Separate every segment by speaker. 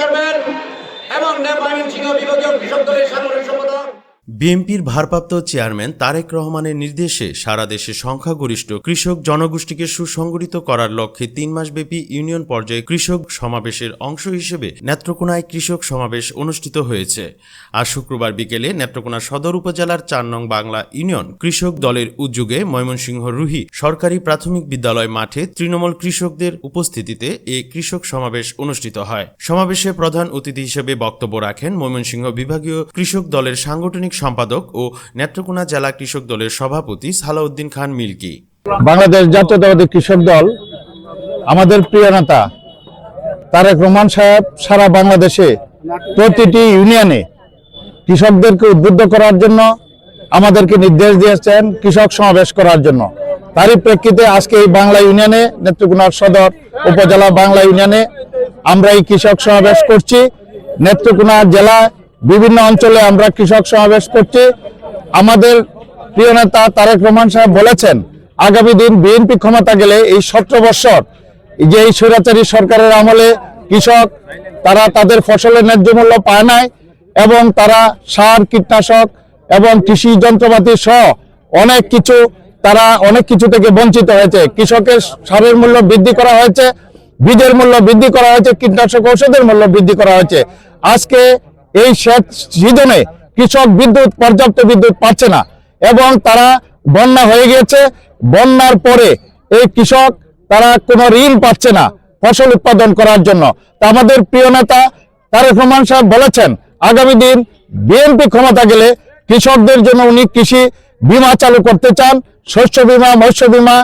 Speaker 1: Chairman এবং ময়মনসিংহ বিভাগীয় কৃষক দলের সাধারণ সম্পাদক
Speaker 2: বিএনপির ভারপ্রাপ্ত চেয়ারম্যান তারেক রহমানের নির্দেশে সারা দেশে সংখ্যাগরিষ্ঠ কৃষক জনগোষ্ঠীকে সুসংগঠিত করার লক্ষ্যে তিন মাসব্যাপী ইউনিয়ন পর্যায়ে কৃষক সমাবেশের অংশ হিসেবে নেত্রকোনায় কৃষক সমাবেশ অনুষ্ঠিত হয়েছে। আর শুক্রবার বিকেলে নেত্রকোনা সদর উপজেলার চার নং বাংলা ইউনিয়ন কৃষক দলের উদ্যোগে ময়মনসিংহ রুহি সরকারি প্রাথমিক বিদ্যালয় মাঠে তৃণমূল কৃষকদের উপস্থিতিতে এ কৃষক সমাবেশ অনুষ্ঠিত হয়। সমাবেশে প্রধান অতিথি হিসেবে বক্তব্য রাখেন ময়মনসিংহ বিভাগীয় কৃষক দলের সাংগঠনিক সম্পাদক ও নেত্রকোনা জেলা কৃষক দলের সভাপতি সালাউদ্দিন খান মিল্কি।
Speaker 3: বাংলাদেশ জাতীয়তাবাদী কৃষক দল, আমাদের প্রিয় নেতা তারেক রহমান সাহেব সারা বাংলাদেশে প্রতিটি ইউনিয়নে কৃষকদেরকে উদ্বুদ্ধ করার জন্য আমাদেরকে নির্দেশ দিয়েছেন কৃষক সমাবেশ করার জন্য। তারই প্রেক্ষিতে আজকে এই বাংলা ইউনিয়নে, নেত্রকোনার সদর উপজেলা বাংলা ইউনিয়নে আমরা এই কৃষক সমাবেশ করছি। নেত্রকোনা জেলা বিভিন্ন অঞ্চলে আমরা কৃষক সমাবেশ করছি। আমাদের প্রিয় নেতা তারেক রহমান সাহেব বলেছেন, আগামী দিন বিএনপি ক্ষমতা গেলে এই সতেরো বৎসর যে এই স্বৈরাচারী সরকারের আমলে কৃষক, তারা তাদের ফসলের ন্যায্য মূল্য পায় নাই এবং তারা সার, কীটনাশক এবং কৃষি যন্ত্রপাতি সহ অনেক কিছু, তারা অনেক কিছু থেকে বঞ্চিত হয়েছে। কৃষকের সারের মূল্য বৃদ্ধি করা হয়েছে, বীজের মূল্য বৃদ্ধি করা হয়েছে, কীটনাশক ঔষধের মূল্য বৃদ্ধি করা হয়েছে। আজকে এই সেচ সিজনে কৃষক বিদ্যুৎ, পর্যাপ্ত বিদ্যুৎ পাচ্ছে না এবং তারা বন্যা হয়ে গিয়েছে। বন্যার পরে এই কৃষক, তারা কোনো ঋণ পাচ্ছে না ফসল উৎপাদন করার জন্য। তা আমাদের প্রিয় নেতা তারেক রহমান সাহেব বলেছেন, আগামী দিন বিএনপি ক্ষমতা গেলে কৃষকদের জন্য উনি কৃষি বিমা চালু করতে চান। শস্য বীমা, মৎস্য বিমা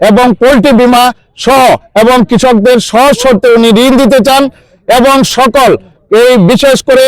Speaker 3: এবং পোলট্রি বীমা সহ এবং কৃষকদের সহজ শর্তে উনি ঋণ দিতে চান এবং সকল এই বিশেষ করে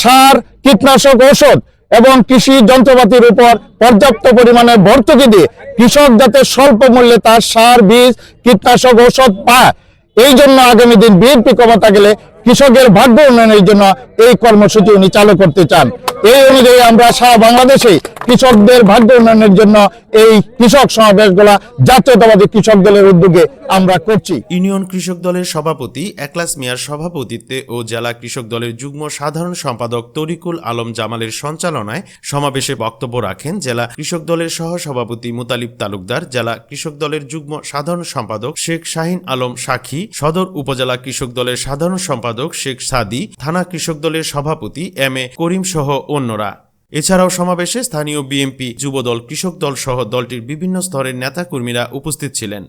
Speaker 3: সার, কীটনাশক ঔষধ এবং কৃষি যন্ত্রপাতির উপর পর্যাপ্ত পরিমাণে ভর্তুকি দিয়ে কৃষক যাতে স্বল্প মূল্যে তার সার, বীজ, কীটনাশক ঔষধ পায়। এই জন্য আগামী দিন বিএনপি ক্ষমতা গেলে কৃষকের ভাগ্য উন্নয়নের জন্য এই কর্মসূচি উনি চালু করতে চান। এই অনুযায়ী আমরা সারা বাংলাদেশে কৃষকদের ভাগ্য উন্নয়নের জন্য এই কৃষক সমাবেশগুলা জাতীয়তাবাদী কৃষক দলের উদ্যোগে আমরা করছি।
Speaker 2: ইউনিয়ন কৃষক দলের সভাপতি, একলাস মিয়ার সভাপতিত্বে ও জেলা কৃষক দলের যুগ্ম সাধারণ সম্পাদক তরিকুল আলম জামালের সঞ্চালনায় সমাবেশে বক্তব্য রাখেন জেলা কৃষক দলের সহ সভাপতি মুতালিব তালুকদার, জেলা কৃষক দলের যুগ্ম সাধারণ সম্পাদক শেখ শাহিন আলম সাক্ষী সদর উপজেলা কৃষক দলের সাধারণ সম্পাদক শেখ সাদি, থানা কৃষক দলের সভাপতি এম এ করিম সহ অন্যরা। এছাড়াও সমাবেশে স্থানীয় বিএনপি, যুবদল, কৃষক দল সহ দলটির বিভিন্ন স্তরের নেতাকর্মীরা উপস্থিত ছিলেন।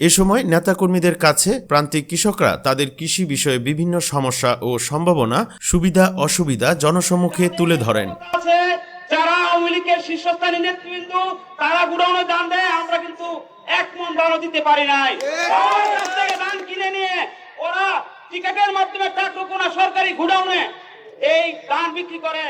Speaker 2: এ সময় নেতাকর্মীদের কাছে প্রান্তিক কৃষকরা তাদের কৃষি বিষয়ে বিভিন্ন সমস্যা ও সম্ভাবনা, সুবিধা, অসুবিধা জনসম্মুখে তুলে ধরেন।
Speaker 4: মাধ্যমে সরকারি এই বিক্রি করে